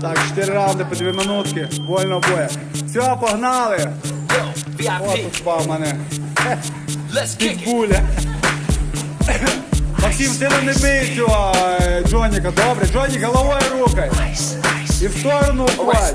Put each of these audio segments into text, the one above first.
Так, 4 раунди по 2 минутки. Вольно боя. Все, погнали. Yo, О, VIP, тут спав мене. Підбуля. Максим, ти не бий цього е, Джоніка, добре? Джонік головою рухай. І в сторону Alright,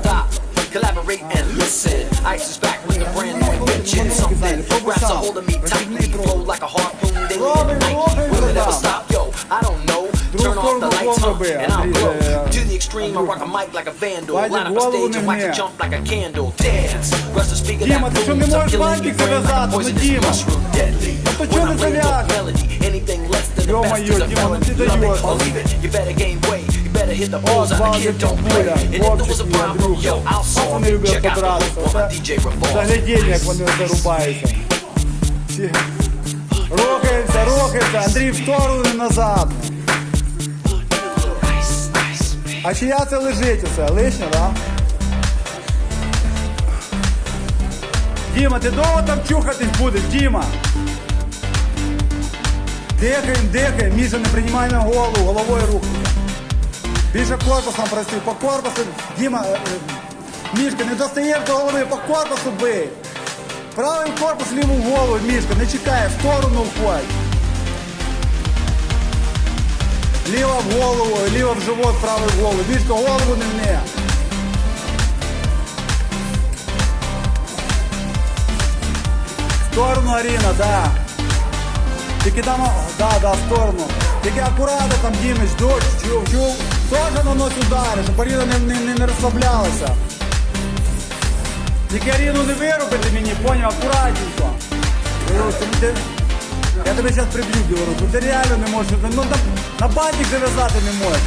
Robin. to the extreme. I rock a mic like a vandal. Вадик, Line up a голову stage and не wax a мне. jump like a candle. Dance. Rush the speaker Діма, that ти що не booms. I'm можеш killing бантик your brain like a зав'язати? Ну, poisonous Діма. mushroom. Deadly. то When чого I не bring the зав'яжеш? melody, anything less than the best Ё-моё, is a Діма, ну felony. ти Love it даєш. or leave it. You better gain weight. You better hit the balls out of Вадик, kid, don't play. Буля, And if there was a Вовчик і problem, Андрюха. yo, I'll solve Вони it. люблять Check out the побратися. hoop on my Це DJ Revolve. заглядіння, як вони зарубаються. Всі- Рухаємося, рухаємося. Андрій в сторону і назад. А чия це лежить усе? Лишня, да? Діма, ти довго там чухатись будеш, Діма? Дихаємо, дихаємо. Міша, не приймай на голову, головою рухайся. Більше корпусом працюй, по корпусу. Діма, е, е, Мішка, не достаєш до голови, по корпусу бий. Правий корпус, ліву голову, Мішка, не чекай, в сторону входь. Ліва в голову, ліва в живот, правий в голову. Мішка, голову не вне. В сторону Аріна, да. Тільки там, да, да, в сторону. Тільки акуратно там Дімич, дощ, чув, чув. Теж нанось удари, щоб Аріна не, не, не, не розслаблялася. Тільки Аріну не вирубити мені, поняв, акуратненько. Ти- ти- Я тебе зараз приб'ю, Білорус, ну ти реально не можеш, ну на, на бантик зав'язати не можеш.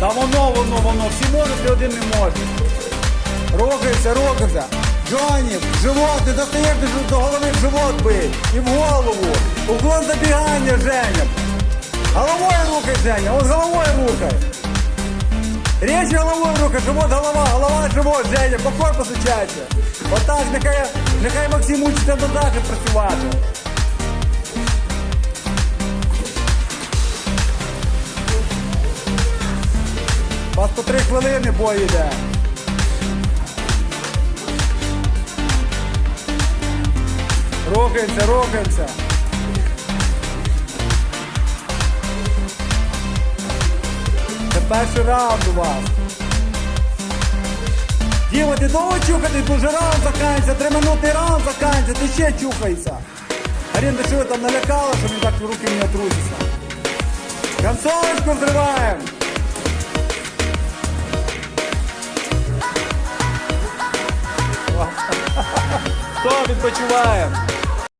Та воно, воно, воно, всі можуть, ти один не можеш. Рухайся, рухайся. Джоні, в живот, не достаєш до, до голови в живот бий. І в голову. Уклон забігання, Женя. Головою рухай, Женя, от головою рухай. Речі головою рухай, живот, голова, голова, живот, Женя, по корпусу чаще. Отак, нехай, нехай Максим учиться додати працювати. По три хвилини бой йде. Рухаємося, рухаємося. Це перший раунд у вас. Діма, ти довго чухатись, бо вже раунд три минути раунд заканчується, ти ще чухайся. Арін, ти що там налякала, що він так руки мені трусяться? Концовочку взриваємо. Відпочиваємо?